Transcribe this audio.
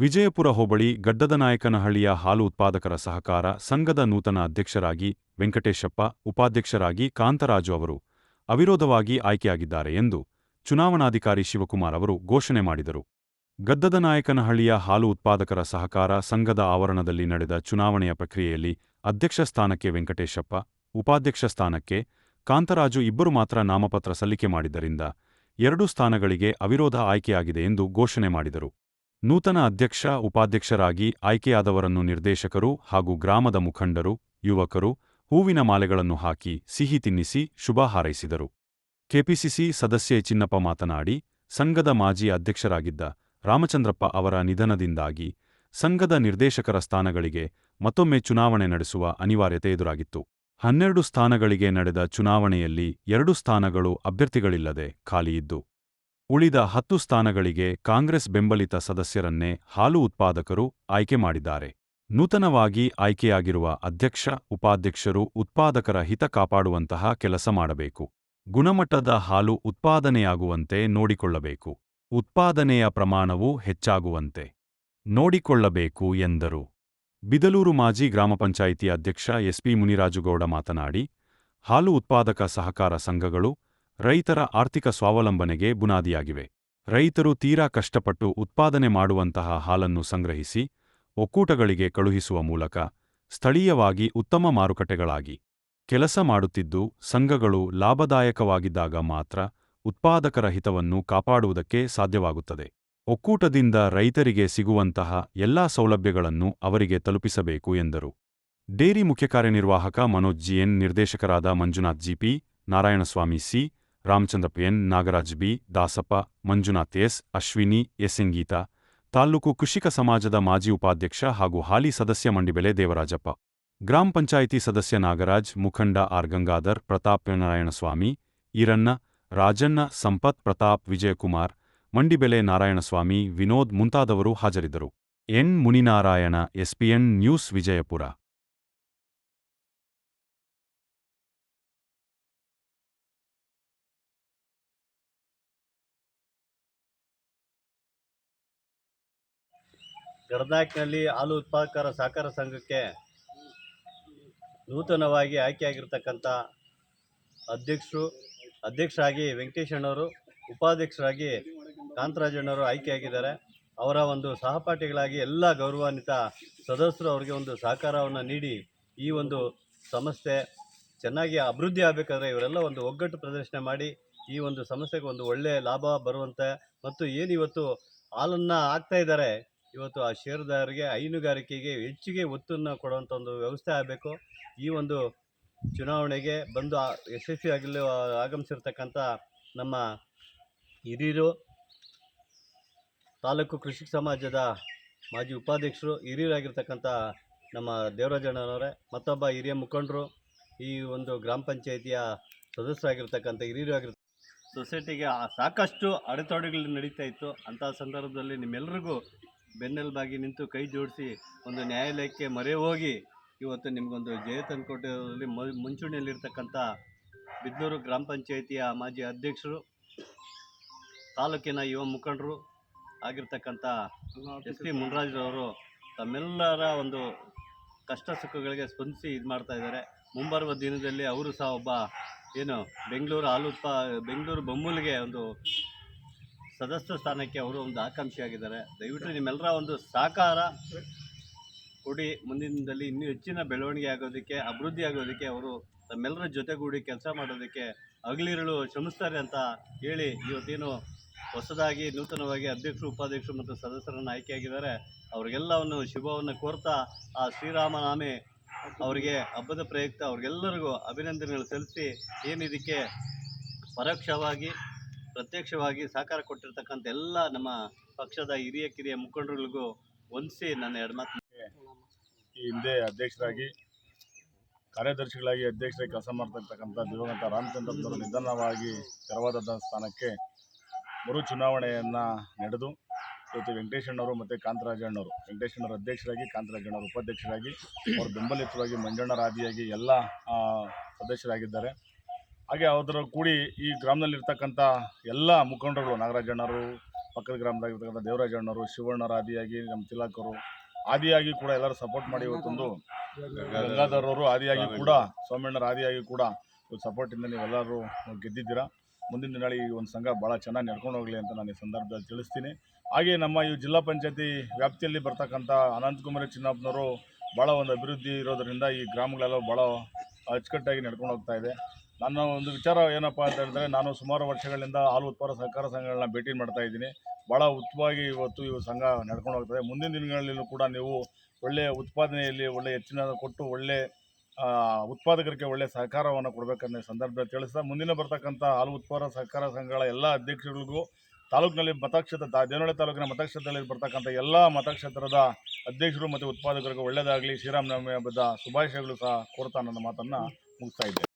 ವಿಜಯಪುರ ಹೋಬಳಿ ಗಡ್ಡದನಾಯಕನಹಳ್ಳಿಯ ಹಾಲು ಉತ್ಪಾದಕರ ಸಹಕಾರ ಸಂಘದ ನೂತನ ಅಧ್ಯಕ್ಷರಾಗಿ ವೆಂಕಟೇಶಪ್ಪ, ಉಪಾಧ್ಯಕ್ಷರಾಗಿ ಕಾಂತರಾಜು ಅವರು ಅವಿರೋಧವಾಗಿ ಆಯ್ಕೆಯಾಗಿದ್ದಾರೆ ಎಂದು ಚುನಾವಣಾಧಿಕಾರಿ ಶಿವಕುಮಾರ್ ಅವರು ಘೋಷಣೆ ಮಾಡಿದರು. ಗದ್ದದನಾಯಕನಹಳ್ಳಿಯ ಹಾಲು ಉತ್ಪಾದಕರ ಸಹಕಾರ ಸಂಘದ ಆವರಣದಲ್ಲಿ ನಡೆದ ಚುನಾವಣೆಯ ಪ್ರಕ್ರಿಯೆಯಲ್ಲಿ ಅಧ್ಯಕ್ಷ ಸ್ಥಾನಕ್ಕೆ ವೆಂಕಟೇಶಪ್ಪ, ಉಪಾಧ್ಯಕ್ಷ ಸ್ಥಾನಕ್ಕೆ ಕಾಂತರಾಜು ಇಬ್ಬರು ಮಾತ್ರ ನಾಮಪತ್ರ ಸಲ್ಲಿಕೆ ಮಾಡಿದ್ದರಿಂದ ಎರಡೂ ಸ್ಥಾನಗಳಿಗೆ ಅವಿರೋಧ ಆಯ್ಕೆಯಾಗಿದೆ ಎಂದು ಘೋಷಣೆ ಮಾಡಿದರು. ನೂತನ ಅಧ್ಯಕ್ಷ, ಉಪಾಧ್ಯಕ್ಷರಾಗಿ ಆಯ್ಕೆಯಾದವರನ್ನು ನಿರ್ದೇಶಕರು ಹಾಗೂ ಗ್ರಾಮದ ಮುಖಂಡರು, ಯುವಕರು ಹೂವಿನ ಮಾಲೆಗಳನ್ನು ಹಾಕಿ ಸಿಹಿ ತಿನ್ನಿಸಿ ಶುಭ ಹಾರೈಸಿದರು. ಕೆಪಿಸಿಸಿ ಸದಸ್ಯೆ ಚಿನ್ನಪ್ಪ ಮಾತನಾಡಿ, ಸಂಘದ ಮಾಜಿ ಅಧ್ಯಕ್ಷರಾಗಿದ್ದ ರಾಮಚಂದ್ರಪ್ಪ ಅವರ ನಿಧನದಿಂದಾಗಿ ಸಂಘದ ನಿರ್ದೇಶಕರ ಸ್ಥಾನಗಳಿಗೆ ಮತ್ತೊಮ್ಮೆ ಚುನಾವಣೆ ನಡೆಸುವ ಅನಿವಾರ್ಯತೆ ಎದುರಾಗಿತ್ತು. ಹನ್ನೆರಡು ಸ್ಥಾನಗಳಿಗೆ ನಡೆದ ಚುನಾವಣೆಯಲ್ಲಿ ಎರಡು ಸ್ಥಾನಗಳು ಅಭ್ಯರ್ಥಿಗಳಿಲ್ಲದೆ ಖಾಲಿಯಿದ್ದು ಉಳಿದ ಹತ್ತು ಸ್ಥಾನಗಳಿಗೆ ಕಾಂಗ್ರೆಸ್ ಬೆಂಬಲಿತ ಸದಸ್ಯರನ್ನೇ ಹಾಲು ಉತ್ಪಾದಕರು ಆಯ್ಕೆ ಮಾಡಿದ್ದಾರೆ. ನೂತನವಾಗಿ ಆಯ್ಕೆಯಾಗಿರುವ ಅಧ್ಯಕ್ಷ, ಉಪಾಧ್ಯಕ್ಷರು ಉತ್ಪಾದಕರ ಹಿತ ಕಾಪಾಡುವಂತಹ ಕೆಲಸ ಮಾಡಬೇಕು. ಗುಣಮಟ್ಟದ ಹಾಲು ಉತ್ಪಾದನೆಯಾಗುವಂತೆ ನೋಡಿಕೊಳ್ಳಬೇಕು. ಉತ್ಪಾದನೆಯ ಪ್ರಮಾಣವೂ ಹೆಚ್ಚಾಗುವಂತೆ ನೋಡಿಕೊಳ್ಳಬೇಕು ಎಂದರು. ಬಿದಲೂರು ಮಾಜಿ ಗ್ರಾಮ ಪಂಚಾಯಿತಿ ಅಧ್ಯಕ್ಷ ಎಸ್ಪಿ ಮುನಿರಾಜುಗೌಡ ಮಾತನಾಡಿ, ಹಾಲು ಉತ್ಪಾದಕ ಸಹಕಾರ ಸಂಘಗಳು ರೈತರ ಆರ್ಥಿಕ ಸ್ವಾವಲಂಬನೆಗೆ ಬುನಾದಿಯಾಗಿವೆ. ರೈತರು ತೀರಾ ಕಷ್ಟಪಟ್ಟು ಉತ್ಪಾದನೆ ಮಾಡುವಂತಹ ಹಾಲನ್ನು ಸಂಗ್ರಹಿಸಿ, ಒಕ್ಕೂಟಗಳಿಗೆ ಕಳುಹಿಸುವ ಮೂಲಕ ಸ್ಥಳೀಯವಾಗಿ ಉತ್ತಮ ಮಾರುಕಟ್ಟೆಗಳಾಗಿ. ಕೆಲಸ ಮಾಡುತ್ತಿದ್ದು, ಸಂಘಗಳು ಲಾಭದಾಯಕವಾಗಿದ್ದಾಗ ಮಾತ್ರ ಉತ್ಪಾದಕರ ಹಿತವನ್ನು ಕಾಪಾಡುವುದಕ್ಕೆ ಸಾಧ್ಯವಾಗುತ್ತದೆ. ಒಕ್ಕೂಟದಿಂದ ರೈತರಿಗೆ ಸಿಗುವಂತಹ ಎಲ್ಲಾ ಸೌಲಭ್ಯಗಳನ್ನು ಅವರಿಗೆ ತಲುಪಿಸಬೇಕು ಎಂದರು. ಡೇರಿ ಮುಖ್ಯ ಕಾರ್ಯನಿರ್ವಾಹಕ ಮನೋಜ್ ಜಿಎನ್ ನಿರ್ದೇಶಕರಾದ Manjunath GP Narayanaswamy C Ramachandrappa N. Nagaraj B. Dasappa, Manjunath S. Ashwini ಎಸ್ಎಂಗೀತ taluk ಕೃಷಿಕ ಸಮಾಜದ ಮಾಜಿ ಉಪಾಧ್ಯಕ್ಷ ಹಾಗೂ ಹಾಲಿ ಸದಸ್ಯ ಮಂಡಿಬೆಲೆ ದೇವರಾಜಪ್ಪ. ಗ್ರಾಮ ಪಂಚಾಯಿತಿ ಸದಸ್ಯ ನಾಗರಾಜ್, ಮುಖಂಡ ಆರ್. ಗಂಗಾಧರ್, ಪ್ರತಾಪ್ ನಾರಾಯಣಸ್ವಾಮಿ, ಈರಣ್ಣ, ರಾಜಣ್ಣ, ಸಂಪತ್, ಪ್ರತಾಪ್ ವಿಜಯಕುಮಾರ್, ಮಂಡಿಬೆಲೆ ನಾರಾಯಣಸ್ವಾಮಿ, ವಿನೋದ್ ಮುಂತಾದವರು ಹಾಜರಿದ್ದರು. N. Muninarayana SPN news Vijayapura. ಗಡನಾಕ್ನಲ್ಲಿ ಹಾಲು ಉತ್ಪಾದಕರ ಸಹಕಾರ ಸಂಘಕ್ಕೆ ನೂತನವಾಗಿ ಆಯ್ಕೆಯಾಗಿರ್ತಕ್ಕಂಥ ಅಧ್ಯಕ್ಷರು, ಅಧ್ಯಕ್ಷರಾಗಿ ವೆಂಕಟೇಶಣ್ಣವರು ಉಪಾಧ್ಯಕ್ಷರಾಗಿ ಕಾಂತರಾಜಣ್ಣವರು ಆಯ್ಕೆಯಾಗಿದ್ದಾರೆ. ಅವರ ಒಂದು ಸಹಪಾಠಿಗಳಾಗಿ ಎಲ್ಲ ಗೌರವಾನ್ವಿತ ಸದಸ್ಯರು ಅವರಿಗೆ ಒಂದು ಸಹಕಾರವನ್ನು ನೀಡಿ ಈ ಒಂದು ಸಂಸ್ಥೆ ಚೆನ್ನಾಗಿ ಅಭಿವೃದ್ಧಿ ಆಗಬೇಕಾದ್ರೆ ಇವರೆಲ್ಲ ಒಂದು ಒಗ್ಗಟ್ಟು ಪ್ರದರ್ಶನ ಮಾಡಿ ಈ ಒಂದು ಸಂಸ್ಥೆಗೆ ಒಂದು ಒಳ್ಳೆಯ ಲಾಭ ಬರುವಂತೆ ಮತ್ತು ಏನು ಇವತ್ತು ಹಾಲನ್ನು ಹಾಕ್ತಾ ಇದ್ದಾರೆ ಇವತ್ತು ಆ ಷೇರುದಾರರಿಗೆ ಹೈನುಗಾರಿಕೆಗೆ ಹೆಚ್ಚಿಗೆ ಒತ್ತನ್ನು ಕೊಡುವಂಥ ಒಂದು ವ್ಯವಸ್ಥೆ ಆಗಬೇಕು. ಈ ಒಂದು ಚುನಾವಣೆಗೆ ಬಂದು ಯಶಸ್ವಿಯಾಗಲು ಆಗಮಿಸಿರ್ತಕ್ಕಂಥ ನಮ್ಮ ಹಿರಿಯರು, ತಾಲೂಕು ಕೃಷಿ ಸಮಾಜದ ಮಾಜಿ ಉಪಾಧ್ಯಕ್ಷರು, ಹಿರಿಯರಾಗಿರ್ತಕ್ಕಂಥ ನಮ್ಮ ದೇವರಾಜಣ್ಣನವರೇ ಮತ್ತೊಬ್ಬ ಹಿರಿಯ ಮುಖಂಡರು, ಈ ಒಂದು ಗ್ರಾಮ ಪಂಚಾಯಿತಿಯ ಸದಸ್ಯರಾಗಿರ್ತಕ್ಕಂಥ ಹಿರಿಯರಾಗಿರ್ತ ಸೊಸೈಟಿಗೆ ಆ ಸಾಕಷ್ಟು ಅಡೆತಡೆಗಳು ನಡೀತಾ ಇತ್ತು. ಅಂಥ ಸಂದರ್ಭದಲ್ಲಿ ನಿಮ್ಮೆಲ್ಲರಿಗೂ ಬೆನ್ನೆಲುಬಾಗಿ ನಿಂತು ಕೈ ಜೋಡಿಸಿ ಒಂದು ನ್ಯಾಯಾಲಯಕ್ಕೆ ಮರೆ ಹೋಗಿ ಇವತ್ತು ನಿಮಗೊಂದು ಜಯ ತಂದುಕೊಟ್ಟಿರೋದ್ರಲ್ಲಿ ಮ ಮುಂಚೂಣಿಯಲ್ಲಿರ್ತಕ್ಕಂಥ ಬಿದ್ನೂರು ಗ್ರಾಮ ಪಂಚಾಯಿತಿಯ ಮಾಜಿ ಅಧ್ಯಕ್ಷರು, ತಾಲೂಕಿನ ಯುವ ಮುಖಂಡರು ಆಗಿರ್ತಕ್ಕಂಥ ಎಸ್ ಪಿ ಮುನ್ರಾಜ್ರವರು ತಮ್ಮೆಲ್ಲರ ಒಂದು ಕಷ್ಟ ಸುಖಗಳಿಗೆ ಸ್ಪಂದಿಸಿ ಇದು ಮಾಡ್ತಾ ಇದ್ದಾರೆ. ಮುಂಬರುವ ದಿನದಲ್ಲಿ ಅವರು ಸಹ ಒಬ್ಬ ಏನು ಬೆಂಗಳೂರು ಹಾಲು ಉತ್ಪಾ ಬೆಂಗಳೂರು ಬೊಮ್ಮೂಲಿಗೆ ಒಂದು ಸದಸ್ಯ ಸ್ಥಾನಕ್ಕೆ ಅವರು ಒಂದು ಆಕಾಂಕ್ಷಿಯಾಗಿದ್ದಾರೆ. ದಯವಿಟ್ಟು ನಿಮ್ಮೆಲ್ಲರ ಒಂದು ಸಹಕಾರ ಕೊಡಿ. ಮುಂದಿನ ದಿನದಲ್ಲಿ ಇನ್ನೂ ಹೆಚ್ಚಿನ ಬೆಳವಣಿಗೆ ಆಗೋದಕ್ಕೆ, ಅಭಿವೃದ್ಧಿ ಆಗೋದಕ್ಕೆ ಅವರು ತಮ್ಮೆಲ್ಲರ ಜೊತೆಗೂಡಿ ಕೆಲಸ ಮಾಡೋದಕ್ಕೆ ಹಗಲಿರುಳು ಶ್ರಮಿಸ್ತಾರೆ ಅಂತ ಹೇಳಿ ಇವತ್ತೇನು ಹೊಸದಾಗಿ ನೂತನವಾಗಿ ಅಧ್ಯಕ್ಷರು, ಉಪಾಧ್ಯಕ್ಷರು ಮತ್ತು ಸದಸ್ಯರನ್ನು ಆಯ್ಕೆಯಾಗಿದ್ದಾರೆ. ಅವ್ರಿಗೆಲ್ಲವನ್ನು ಶುಭವನ್ನು ಕೋರ್ತಾ ಆ ಶ್ರೀರಾಮನಾಮಿ ಅವರಿಗೆ ಹಬ್ಬದ ಪ್ರಯುಕ್ತ ಅವ್ರಿಗೆಲ್ಲರಿಗೂ ಅಭಿನಂದನೆಗಳು ಸಲ್ಲಿಸಿ, ಏನಿದಕ್ಕೆ ಪರೋಕ್ಷವಾಗಿ ಪ್ರತ್ಯಕ್ಷವಾಗಿ ಸಹಕಾರ ಕೊಟ್ಟಿರ್ತಕ್ಕಂಥ ಎಲ್ಲ ನಮ್ಮ ಪಕ್ಷದ ಹಿರಿಯ ಕಿರಿಯ ಮುಖಂಡರುಗಳಿಗೂ ವಂದಿಸಿ ನನ್ನ ಎರಡು ಮಾತು ಈ ಹಿಂದೆ ಅಧ್ಯಕ್ಷರಾಗಿ, ಕಾರ್ಯದರ್ಶಿಗಳಾಗಿ ಅಧ್ಯಕ್ಷರಾಗಿ ಕೆಲಸ ಮಾಡ್ತಿರ್ತಕ್ಕಂಥ ದಿವಂಗತ ರಾಮಚಂದ್ರ ನಿಧನವಾಗಿ ತೆರವಾದಂಥ ಸ್ಥಾನಕ್ಕೆ ಮರು ಚುನಾವಣೆಯನ್ನು ನಡೆದು ಇವತ್ತು ವೆಂಕಟೇಶಣ್ಣವರು ಮತ್ತು ಕಾಂತರಾಜಣ್ಣವರು ವೆಂಕಟೇಶಣ್ಣವರು ಅಧ್ಯಕ್ಷರಾಗಿ ಕಾಂತರಾಜಣ್ಣವರು ಉಪಾಧ್ಯಕ್ಷರಾಗಿ, ಅವರು ಬೆಂಬಲಿತವಾಗಿ ಮಂಜಣ್ಣರಾದಿಯಾಗಿ ಎಲ್ಲ ಸದಸ್ಯರಾಗಿದ್ದಾರೆ. ಹಾಗೆ ಅದರ ಕೂಡಿ ಈ ಗ್ರಾಮದಲ್ಲಿರ್ತಕ್ಕಂಥ ಎಲ್ಲ ಮುಖಂಡರು ನಾಗರಾಜಣ್ಣರು ಪಕ್ಕದ ಗ್ರಾಮದಾಗಿರ್ತಕ್ಕಂಥ ದೇವರಾಜಣ್ಣರು ಶಿವಣ್ಣರ, ಆದಿಯಾಗಿ ನಮ್ಮ ತಿಲಕರು, ಆದಿಯಾಗಿ ಕೂಡ ಎಲ್ಲರೂ ಸಪೋರ್ಟ್ ಮಾಡಿ ಇವತ್ತೊಂದು ಗಂಗಾಧರ್ ಅವರು ಆದಿಯಾಗಿ ಕೂಡ, ಸೋಮಣ್ಣರ ಆದಿಯಾಗಿ ಕೂಡ ಸಪೋರ್ಟಿಂದ ನೀವೆಲ್ಲರೂ ಗೆದ್ದಿದ್ದೀರಾ. ಮುಂದಿನ ದಿನ ಈ ಒಂದು ಸಂಘ ಭಾಳ ಚೆನ್ನಾಗಿ ನಡ್ಕೊಂಡು ಹೋಗಲಿ ಅಂತ ನಾನು ಈ ಸಂದರ್ಭದಲ್ಲಿ ತಿಳಿಸ್ತೀನಿ. ಹಾಗೆ ನಮ್ಮ ಈ ಜಿಲ್ಲಾ ಪಂಚಾಯತಿ ವ್ಯಾಪ್ತಿಯಲ್ಲಿ ಬರ್ತಕ್ಕಂಥ ಅನಂತಕುಮಾರಿ ಚಿನ್ನಪ್ಪನವರು ಭಾಳ ಒಂದು ಅಭಿವೃದ್ಧಿ ಇರೋದರಿಂದ ಈ ಗ್ರಾಮಗಳೆಲ್ಲ ಭಾಳ ಅಚ್ಚುಕಟ್ಟಾಗಿ ನಡ್ಕೊಂಡು ಹೋಗ್ತಾ ಇದೆ. ನನ್ನ ಒಂದು ವಿಚಾರ ಏನಪ್ಪ ಅಂತ ಹೇಳಿದ್ರೆ, ನಾನು ಸುಮಾರು ವರ್ಷಗಳಿಂದ ಹಾಲು ಉತ್ಪಾದಕ ಸಹಕಾರ ಸಂಘಗಳನ್ನ ಭೇಟಿ ಮಾಡ್ತಾ ಇದ್ದೀನಿ. ಭಾಳ ಉತ್ತಮವಾಗಿ ಇವತ್ತು ಇವು ಸಂಘ ನಡ್ಕೊಂಡು ಹೋಗ್ತದೆ. ಮುಂದಿನ ದಿನಗಳಲ್ಲಿಯೂ ಕೂಡ ನೀವು ಒಳ್ಳೆಯ ಉತ್ಪಾದನೆಯಲ್ಲಿ ಒಳ್ಳೆಯ ಹೆಚ್ಚಿನ ಕೊಟ್ಟು ಒಳ್ಳೆ ಉತ್ಪಾದಕರಿಗೆ ಒಳ್ಳೆಯ ಸಹಕಾರವನ್ನು ಕೊಡಬೇಕನ್ನೋ ಸಂದರ್ಭದಲ್ಲಿ ತಿಳಿಸ್ತಾ, ಮುಂದಿನ ಬರ್ತಕ್ಕಂಥ ಹಾಲು ಉತ್ಪಾದಕ ಸಹಕಾರ ಸಂಘಗಳ ಎಲ್ಲ ಅಧ್ಯಕ್ಷರಿಗೂ ತಾಲೂಕಿನಲ್ಲಿ ಮತಕ್ಷೇತ್ರ ದೇವನಹಳ್ಳಿ ತಾಲೂಕಿನ ಮತಕ್ಷೇತ್ರದಲ್ಲಿ ಬರ್ತಕ್ಕಂಥ ಎಲ್ಲ ಮತಕ್ಷೇತ್ರದ ಅಧ್ಯಕ್ಷರು ಮತ್ತು ಉತ್ಪಾದಕರಿಗೂ ಒಳ್ಳೆಯದಾಗಲಿ. ಶ್ರೀರಾಮನವಮಿ ಹಬ್ಬದ ಶುಭಾಶಯಗಳು ಸಹ ಕೋರ್ತಾ ನನ್ನ ಮಾತನ್ನು ಮುಗಿಸ್ತಾ ಇದ್ದೇನೆ.